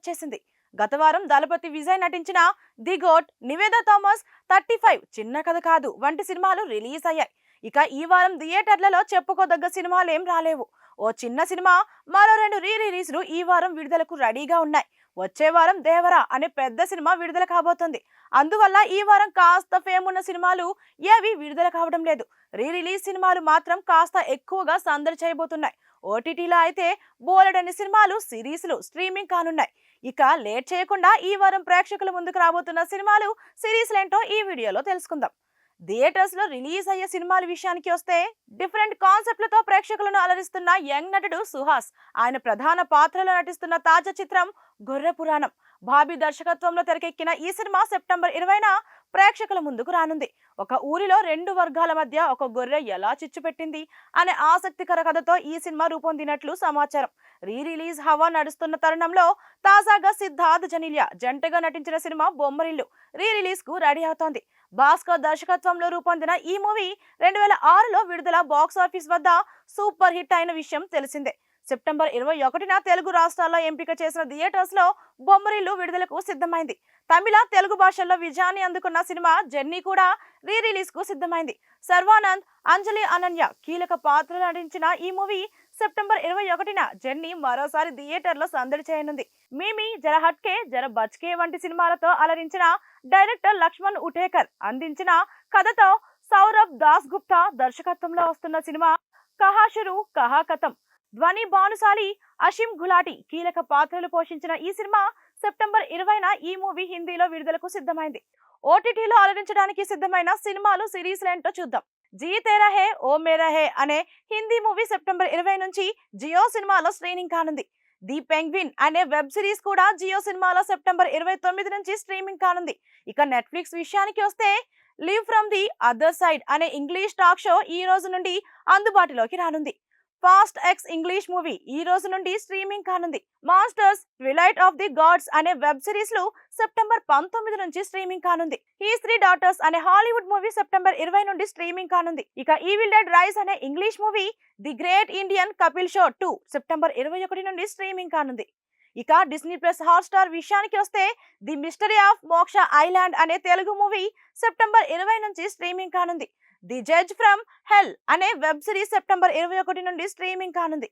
వచ్చేసింది. గత వారం దళపతి విజయ్ నటించిన the GOAT Nivetha Thomas thirty five చిన్న కథ కాదు వంటి సినిమాలు రిలీజ్ అయ్యాయి. ఇక ఈ వారం థియేటర్లలో చెప్పుకోదగ్గ సినిమాలు ఏం రాలేవు. ఓ చిన్న సినిమా మరో రెండు రీ రిలీజ్లు ఈ వారం విడుదలకు రెడీగా ఉన్నాయి. వచ్చే వారం దేవరా అనే పెద్ద సినిమా విడుదల కాబోతుంది. అందువల్ల ఈ వారం కాస్త ఫేమ్ ఉన్న సినిమాలు ఏవి విడుదల కావడం లేదు. రీ రిలీజ్ సినిమాలు మాత్రం కాస్త ఎక్కువగా సందడి చేయబోతున్నాయి. ఓటీటీలో అయితే బోలెడని సినిమాలు సిరీస్లు స్ట్రీమింగ్ కానున్నాయి. ఇక లేట్ చేయకుండా ఈ వారం ప్రేక్షకుల ముందుకు రాబోతున్న సినిమాలు సిరీస్లేంటో ఈ వీడియోలో తెలుసుకుందాం. థియేటర్స్లో రిలీజ్ అయ్యే సినిమాల విషయానికి వస్తే డిఫరెంట్ కాన్సెప్ట్లతో ప్రేక్షకులను అలరిస్తున్న యంగ్ నటుడు సుహాస్. ఆయన ప్రధాన పాత్రలో నటిస్తున్న తాజా చిత్రం గొర్రె పురాణం. బాబీ దర్శకత్వంలో తెరకెక్కిన ఈ సినిమా సెప్టెంబర్ ఇరవైన ప్రేక్షకుల ముందుకు రానుంది. ఒక ఊరిలో రెండు వర్గాల మధ్య ఒక గొర్రె ఎలా చిచ్చు పెట్టింది అనే ఆసక్తికర కథతో ఈ సినిమా రూపొందినట్లు సమాచారం. రీ రిలీజ్ హవా నడుస్తున్న తరుణంలో తాజాగా సిద్ధార్థ్ జనీలియా జంటగా నటించిన సినిమా బొమ్మరిల్లు రీ రిలీజ్కు రెడీ అవుతోంది. భాస్కర్ దర్శకత్వంలో రూపొందిన ఈ మూవీ రెండు వేల ఆరులో విడుదల బాక్స్ ఆఫీస్ వద్ద సూపర్ హిట్ అయిన విషయం తెలిసిందే. సెప్టెంబర్ ఇరవై ఒకటిన తెలుగు రాష్ట్రాల్లో ఎంపిక చేసిన థియేటర్స్లో బొమ్మరిల్లు విడుదలకు సిద్ధమైంది. తమిళ తెలుగు భాషల్లో విజయాన్ని అందుకున్న సినిమా జర్నీ కూడా రీ రిలీజ్కు సిద్ధమైంది. సర్వానంద్ అంజలి అనన్య కీలక పాత్రలు నటించిన ఈ మూవీ సెప్టెంబర్ ఇరవై ఒకటిన జర్నీ మరోసారి థియేటర్లో సందడి చేయనుంది. మీమి జర హట్కే జర బచ్కే వంటి సినిమాలతో అలరించిన డైరెక్టర్ లక్ష్మణ్ ఉఠేకర్ అందించిన కథతో సౌరభ్ దాస్ గుప్తా దర్శకత్వంలో వస్తున్న సినిమా కహాషురు కహాకథం ధ్వని భానుశాలి అషిమ్ గులాటి కీలక పాత్రలు పోషించిన ఈ సినిమా సెప్టెంబర్ ఇరవైన ఈ మూవీ హిందీలో విడుదలకు సిద్ధమైంది. ఓటీటీలో అలరించడానికి సిద్ధమైన సినిమాలు సిరీస్లేంటో చూద్దాం. జీ తేరా హే ఓ మేరా హే అనే హిందీ మూవీ సెప్టెంబర్ ఇరవై నుంచి జియో సినిమాలో స్ట్రీమింగ్ కానుంది. ది పెంగ్విన్ అనే వెబ్ సిరీస్ కూడా జియో సినిమాలో సెప్టెంబర్ ఇరవై తొమ్మిది నుంచి స్ట్రీమింగ్ కానుంది. ఇక నెట్ఫ్లిక్స్ విషయానికి వస్తే live from the other side అనే ఇంగ్లీష్ టాక్ షో ఈ రోజు నుండి అందుబాటులోకి రానుంది. ఫాస్ట్ ఎక్స్ ఇంగ్లీష్ మూవీ ఈ రోజు నుండి స్ట్రీమింగ్ కానుంది. Masters twilight of the gods అనే వెబ్ సిరీస్లు సెప్టెంబర్ పంతొమ్మిది నుంచి స్ట్రీమింగ్ కానుంది. ఈ త్రీ డాటర్స్ అనే హాలీవుడ్ మూవీ సెప్టెంబర్ ఇరవై నుండి స్ట్రీమింగ్ కానుంది. ఇక ఈవిల్ డెడ్ రైస్ అనే English movie the great Indian Kapil show two September ఇరవై ఒకటి నుండి స్ట్రీమింగ్ కానుంది. ఇక డిస్నీ ప్లస్ హాట్ స్టార్ విషయానికి వస్తే the mystery of Moksha island అనే తెలుగు మూవీ సెప్టెంబర్ ఇరవై నుంచి స్ట్రీమింగ్ కానుంది. ది జడ్జ్ ఫ్రమ్ హెల్ అనే వెబ్ సిరీస్ సెప్టెంబర్ ఇరవై ఒకటి నుండి స్ట్రీమింగ్ కానుంది.